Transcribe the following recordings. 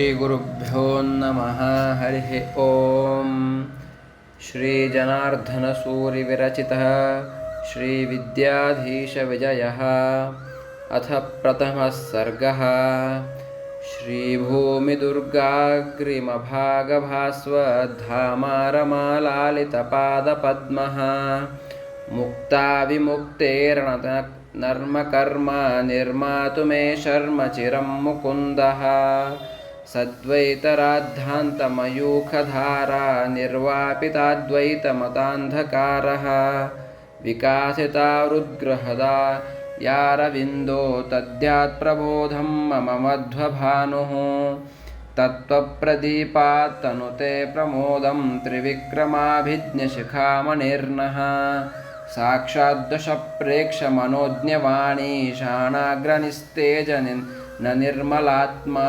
श्रीगुरुभ्यो नमः हरिः ॐ श्रीजनार्दनसूरिविरचितः श्रीविद्याधीशविजयः अथ प्रथमः सर्गः। श्रीभूमिदुर्गाग्रिमभागभास्वधामारमालालितपादपद्मः मुक्ताविमुक्तेर्न नर्मकर्म निर्मातु मे शर्म चिरं मुकुन्दः सद्वैतराद्धान्तमयूखधारा निर्वापिताद्वैतमतान्धकारः। विकासितावृद्गृहदा यारविन्दो तद्यात्प्रबोधं मम मध्वभानुः। तत्त्वप्रदीपात्तनुते प्रमोदं त्रिविक्रमाभिज्ञशिखामणिर्नः। साक्षाद्दशप्रेक्षमनोज्ञवाणी शाणाग्रनिस्तेजनि न निर्मलात्मा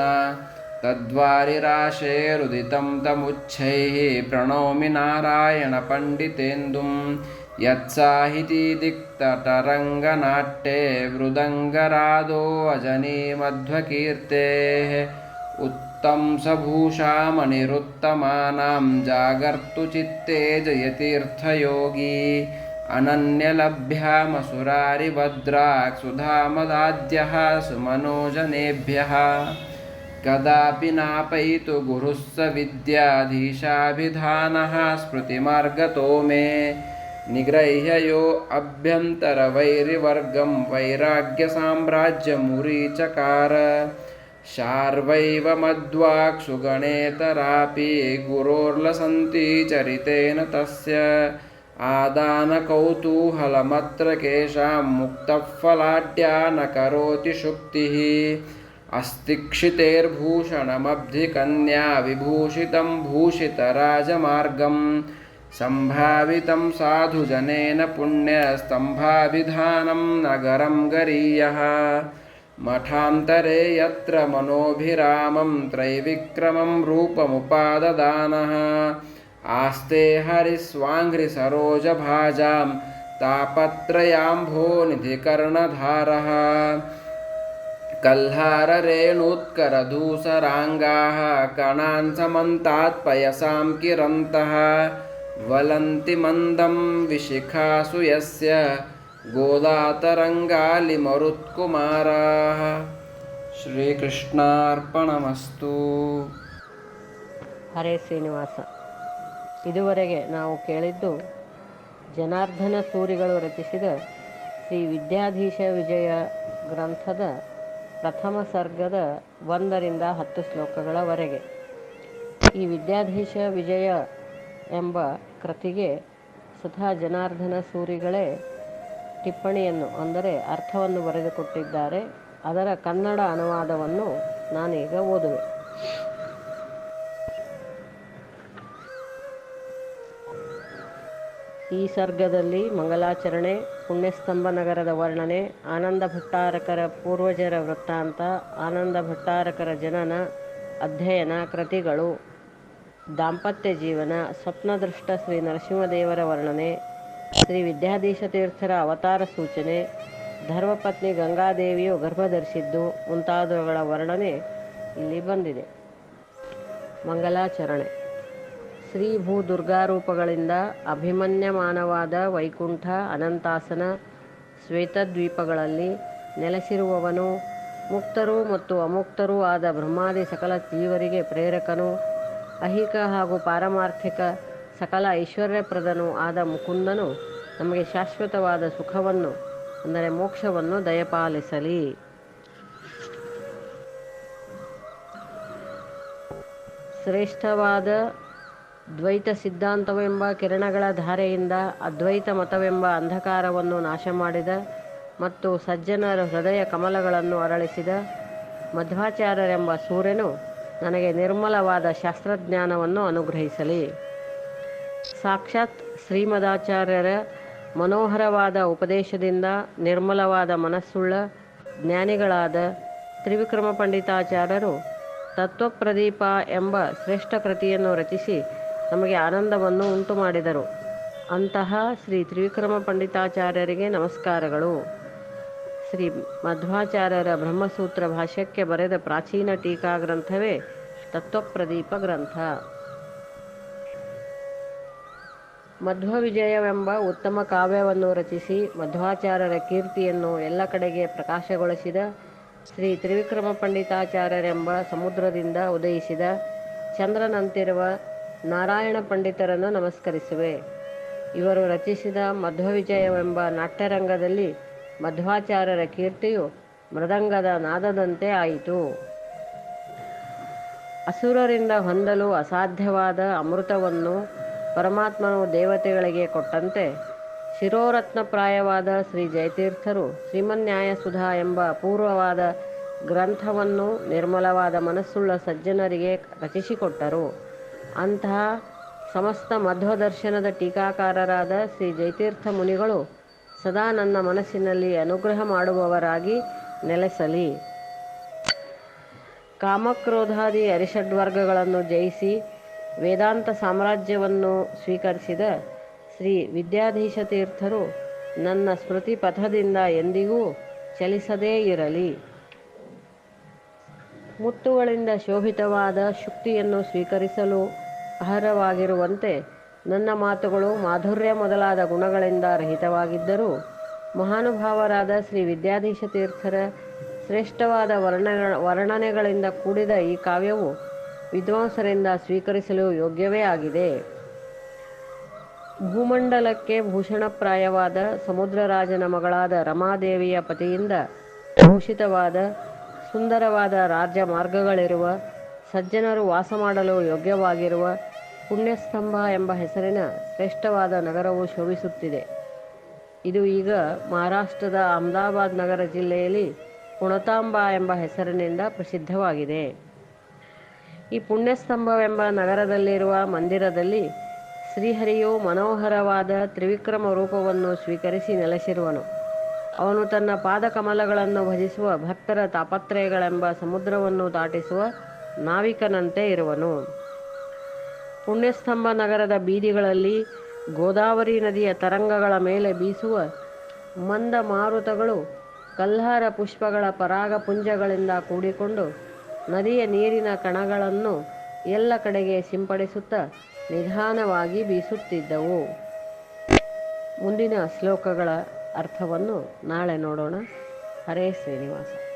तद्वारिराशेरुदितं तमुच्छैः प्रणौमि नारायणपण्डितेन्दुं। यत्साहितीदिक्तटरङ्गनाट्ये मृदङ्गरादो अजनीमध्वकीर्तेः। उत्तंसभूषामणिरुत्तमानां जागर्तु चित्ते जयतीर्थयोगी। अनन्यलभ्यामसुरारिभद्राक्सुधामदाद्यः सुमनोजनेभ्यः कदापि नापयितु गुरुः स विद्याधीशाभिधानः स्मृतिमार्गतो मे निग्रह्य यो अभ्यन्तरवैरिवर्गं वैराग्यसाम्राज्यमुरीचकार। शार्वैव मद्वाक्सुगणेतरापि गुरोर्लसन्ति चरितेन तस्य। आदानकौतूहलमत्र केषां मुक्तः फलाढ्या न करोति शुक्तिः अस्ति क्षितेर्भूषणमब्धिकन्या विभूषितं भूषितराजमार्गं सम्भावितं साधुजनेन पुण्यस्तम्भाभिधानं नगरं गरीयः। मठान्तरे यत्र मनोभिरामं त्रैविक्रमं रूपमुपाददानः। आस्ते हरिस्वाङ्घ्रिसरोजभाजां तापत्रयाम्भोनिधिकर्णधारः। ಕಲ್ಹಾರ ರೇಣೂತ್ಕರ ಧೂಸರಾಂಗಾ ಕಣಾನ್ ಸಮಂತಾತ್ ಪಯಸಾಂ ವಲಂತಿ ಮಂದಂ ವಿಶಿಖಾಸು ಯಸ್ಯ, ಗೋದಾತರಂಗಾಲಿ ಮರುತ್ಕುಮಾರಾ ಶ್ರೀಕೃಷ್ಣಾರ್ಪಣಮಸ್ತು. ಹರೇ ಶ್ರೀನಿವಾಸ. ಇದುವರೆಗೆ ನಾವು ಕೇಳಿದ್ದು ಜನಾರ್ದನ ಸೂರಿಗಳು ರಚಿಸಿದ ಶ್ರೀ ವಿದ್ಯಾಧೀಶ ವಿಜಯ ಗ್ರಂಥದ ಪ್ರಥಮ ಸರ್ಗದ ಒಂದರಿಂದ ಹತ್ತು ಶ್ಲೋಕಗಳವರೆಗೆ. ಈ ವಿದ್ಯಾಧೀಶ ವಿಜಯ ಎಂಬ ಕೃತಿಗೆ ಸುಧಾ ಜನಾರ್ದನ ಸೂರಿಗಳೇ ಟಿಪ್ಪಣಿಯನ್ನು, ಅಂದರೆ ಅರ್ಥವನ್ನು ಬರೆದುಕೊಟ್ಟಿದ್ದಾರೆ. ಅದರ ಕನ್ನಡ ಅನುವಾದವನ್ನು ನಾನೀಗ ಓದುವೆ. ಈ ಸರ್ಗದಲ್ಲಿ ಮಂಗಲಾಚರಣೆ, ಪುಣ್ಯಸ್ತಂಭ ನಗರದ ವರ್ಣನೆ, ಆನಂದ ಭಟ್ಟಾರಕರ ಪೂರ್ವಜರ ವೃತ್ತಾಂತ, ಆನಂದ ಭಟ್ಟಾರಕರ ಜನನ, ಅಧ್ಯಯನ ಕೃತಿಗಳು, ದಾಂಪತ್ಯ ಜೀವನ, ಸ್ವಪ್ನದೃಷ್ಟ ಶ್ರೀ ನರಸಿಂಹದೇವರ ವರ್ಣನೆ, ಶ್ರೀ ವಿದ್ಯಾಧೀಶ ತೀರ್ಥರ ಅವತಾರ ಸೂಚನೆ, ಧರ್ಮಪತ್ನಿ ಗಂಗಾದೇವಿಯು ಗರ್ಭಧರಿಸಿದ್ದು ಮುಂತಾದವುಗಳ ವರ್ಣನೆ ಇಲ್ಲಿ ಬಂದಿದೆ. ಮಂಗಲಾಚರಣೆ. ಶ್ರೀ ಭೂ ದುರ್ಗಾರೂಪಗಳಿಂದ ಅಭಿಮನ್ಯಮಾನವಾದ ವೈಕುಂಠ ಅನಂತಾಸನ ಶ್ವೇತದ್ವೀಪಗಳಲ್ಲಿ ನೆಲೆಸಿರುವವನು, ಮುಕ್ತರು ಮತ್ತು ಅಮುಕ್ತರೂ ಆದ ಬ್ರಹ್ಮಾದಿ ಸಕಲ ಜೀವರಿಗೆ ಪ್ರೇರಕನು, ಅಹಿಕ ಹಾಗೂ ಪಾರಮಾರ್ಥಿಕ ಸಕಲ ಐಶ್ವರ್ಯಪ್ರದನು ಆದ ಮುಕುಂದನು ನಮಗೆ ಶಾಶ್ವತವಾದ ಸುಖವನ್ನು, ಅಂದರೆ ಮೋಕ್ಷವನ್ನು ದಯಪಾಲಿಸಲಿ. ಶ್ರೇಷ್ಠವಾದ ದ್ವೈತ ಸಿದ್ಧಾಂತವೆಂಬ ಕಿರಣಗಳ ಧಾರೆಯಿಂದ ಅದ್ವೈತ ಮತವೆಂಬ ಅಂಧಕಾರವನ್ನು ನಾಶ ಮಾಡಿದ ಮತ್ತು ಸಜ್ಜನರ ಹೃದಯ ಕಮಲಗಳನ್ನು ಅರಳಿಸಿದ ಮಧ್ವಾಚಾರ್ಯರೆಂಬ ಸೂರ್ಯನು ನನಗೆ ನಿರ್ಮಲವಾದ ಶಾಸ್ತ್ರಜ್ಞಾನವನ್ನು ಅನುಗ್ರಹಿಸಲಿ. ಸಾಕ್ಷಾತ್ ಶ್ರೀಮದಾಚಾರ್ಯರ ಮನೋಹರವಾದ ಉಪದೇಶದಿಂದ ನಿರ್ಮಲವಾದ ಮನಸ್ಸುಳ್ಳ ಜ್ಞಾನಿಗಳಾದ ತ್ರಿವಿಕ್ರಮ ಪಂಡಿತಾಚಾರ್ಯರು ತತ್ವಪ್ರದೀಪ ಎಂಬ ಶ್ರೇಷ್ಠ ಕೃತಿಯನ್ನು ರಚಿಸಿ ನಮಗೆ ಆನಂದವನ್ನು ಉಂಟು ಮಾಡಿದರು. ಅಂತಹ ಶ್ರೀ ತ್ರಿವಿಕ್ರಮ ಪಂಡಿತಾಚಾರ್ಯರಿಗೆ ನಮಸ್ಕಾರಗಳು. ಶ್ರೀ ಮಧ್ವಾಚಾರ್ಯರ ಬ್ರಹ್ಮಸೂತ್ರ ಭಾಷ್ಯಕ್ಕೆ ಬರೆದ ಪ್ರಾಚೀನ ಟೀಕಾ ಗ್ರಂಥವೇ ತತ್ವಪ್ರದೀಪ ಗ್ರಂಥ. ಮಧ್ವವಿಜಯವೆಂಬ ಉತ್ತಮ ಕಾವ್ಯವನ್ನು ರಚಿಸಿ ಮಧ್ವಾಚಾರ್ಯರ ಕೀರ್ತಿಯನ್ನು ಎಲ್ಲ ಕಡೆಗೆ ಪ್ರಕಾಶಗೊಳಿಸಿದ ಶ್ರೀ ತ್ರಿವಿಕ್ರಮ ಪಂಡಿತಾಚಾರ್ಯರೆಂಬ ಸಮುದ್ರದಿಂದ ಉದಯಿಸಿದ ಚಂದ್ರನಂತಿರುವ ನಾರಾಯಣ ಪಂಡಿತರನ್ನು ನಮಸ್ಕರಿಸುವೆ. ಇವರು ರಚಿಸಿದ ಮಧ್ವವಿಜಯವೆಂಬ ನಾಟ್ಯರಂಗದಲ್ಲಿ ಮಧ್ವಾಚಾರ್ಯರ ಕೀರ್ತಿಯು ಮೃದಂಗದ ನಾದದಂತೆ ಆಯಿತು. ಅಸುರರಿಂದ ಹೊಂದಲು ಅಸಾಧ್ಯವಾದ ಅಮೃತವನ್ನು ಪರಮಾತ್ಮನು ದೇವತೆಗಳಿಗೆ ಕೊಟ್ಟಂತೆ ಶಿರೋರತ್ನಪ್ರಾಯವಾದ ಶ್ರೀ ಜಯತೀರ್ಥರು ಶ್ರೀಮನ್ಯಾಯಸುಧಾ ಎಂಬ ಅಪೂರ್ವವಾದ ಗ್ರಂಥವನ್ನು ನಿರ್ಮಲವಾದ ಮನಸ್ಸುಳ್ಳ ಸಜ್ಜನರಿಗೆ ರಚಿಸಿಕೊಟ್ಟರು. ಅಂತಹ ಸಮಸ್ತ ಮಧ್ವದರ್ಶನದ ಟೀಕಾಕಾರರಾದ ಶ್ರೀ ಜಯತೀರ್ಥ ಮುನಿಗಳು ಸದಾ ನನ್ನ ಮನಸ್ಸಿನಲ್ಲಿ ಅನುಗ್ರಹ ಮಾಡುವವರಾಗಿ ನೆಲೆಸಲಿ. ಕಾಮಕ್ರೋಧಾದಿ ಅರಿಷಡ್ವರ್ಗಗಳನ್ನು ಜಯಿಸಿ ವೇದಾಂತ ಸಾಮ್ರಾಜ್ಯವನ್ನು ಸ್ವೀಕರಿಸಿದ ಶ್ರೀ ವಿದ್ಯಾಧೀಶ ತೀರ್ಥರು ನನ್ನ ಸ್ಮೃತಿ ಪಥದಿಂದ ಎಂದಿಗೂ ಚಲಿಸದೇ ಇರಲಿ. ಮುತ್ತುಗಳಿಂದ ಶೋಭಿತವಾದ ಶುಕ್ತಿಯನ್ನು ಸ್ವೀಕರಿಸಲು ಅರ್ಹವಾಗಿರುವಂತೆ ನನ್ನ ಮಾತುಗಳು ಮಾಧುರ್ಯ ಮೊದಲಾದ ಗುಣಗಳಿಂದ ರಹಿತವಾಗಿದ್ದರೂ ಮಹಾನುಭಾವರಾದ ಶ್ರೀ ವಿದ್ಯಾಧೀಶ ತೀರ್ಥರ ಶ್ರೇಷ್ಠವಾದ ವರ್ಣಗಳ ವರ್ಣನೆಗಳಿಂದ ಕೂಡಿದ ಈ ಕಾವ್ಯವು ವಿದ್ವಾಂಸರಿಂದ ಸ್ವೀಕರಿಸಲು ಯೋಗ್ಯವೇ ಆಗಿದೆ. ಭೂಮಂಡಲಕ್ಕೆ ಭೂಷಣಪ್ರಾಯವಾದ ಸಮುದ್ರರಾಜನ ಮಗಳಾದ ರಮಾದೇವಿಯ ಪತಿಯಿಂದ ಭೂಷಿತವಾದ ಸುಂದರವಾದ ರಾಜ್ಯ ಮಾರ್ಗಗಳಿರುವ ಸಜ್ಜನರು ವಾಸ ಮಾಡಲು ಯೋಗ್ಯವಾಗಿರುವ ಪುಣ್ಯಸ್ತಂಭ ಎಂಬ ಹೆಸರಿನ ಶ್ರೇಷ್ಠವಾದ ನಗರವು ಶೋಭಿಸುತ್ತಿದೆ. ಇದು ಈಗ ಮಹಾರಾಷ್ಟ್ರದ ಅಹಮದಾಬಾದ್ ನಗರ ಜಿಲ್ಲೆಯಲ್ಲಿ ಪುಣತಾಂಬ ಎಂಬ ಹೆಸರಿನಿಂದ ಪ್ರಸಿದ್ಧವಾಗಿದೆ. ಈ ಪುಣ್ಯಸ್ತಂಭವೆಂಬ ನಗರದಲ್ಲಿರುವ ಮಂದಿರದಲ್ಲಿ ಶ್ರೀಹರಿಯು ಮನೋಹರವಾದ ತ್ರಿವಿಕ್ರಮ ರೂಪವನ್ನು ಸ್ವೀಕರಿಸಿ ನೆಲೆಸಿರುವನು. ಅವನು ತನ್ನ ಪಾದಕಮಲಗಳನ್ನು ಭಜಿಸುವ ಭಕ್ತರ ತಾಪತ್ರಯಗಳೆಂಬ ಸಮುದ್ರವನ್ನು ದಾಟಿಸುವ ನಾವಿಕನಂತೆ ಇರುವನು. ಪುಣ್ಯಸ್ತಂಭ ನಗರದ ಬೀದಿಗಳಲ್ಲಿ ಗೋದಾವರಿ ನದಿಯ ತರಂಗಗಳ ಮೇಲೆ ಬೀಸುವ ಮಂದ ಮಾರುತಗಳು ಕಲ್ಹಾರ ಪುಷ್ಪಗಳ ಪರಾಗಪುಂಜಗಳಿಂದ ಕೂಡಿಕೊಂಡು ನದಿಯ ನೀರಿನ ಕಣಗಳನ್ನು ಎಲ್ಲ ಕಡೆಗೆ ಸಿಂಪಡಿಸುತ್ತಾ ನಿಧಾನವಾಗಿ ಬೀಸುತ್ತಿದ್ದವು. ಮುಂದಿನ ಶ್ಲೋಕಗಳ ಅರ್ಥವನ್ನು ನಾಳೆ ನೋಡೋಣ. ಹರೇ ಶ್ರೀನಿವಾಸ.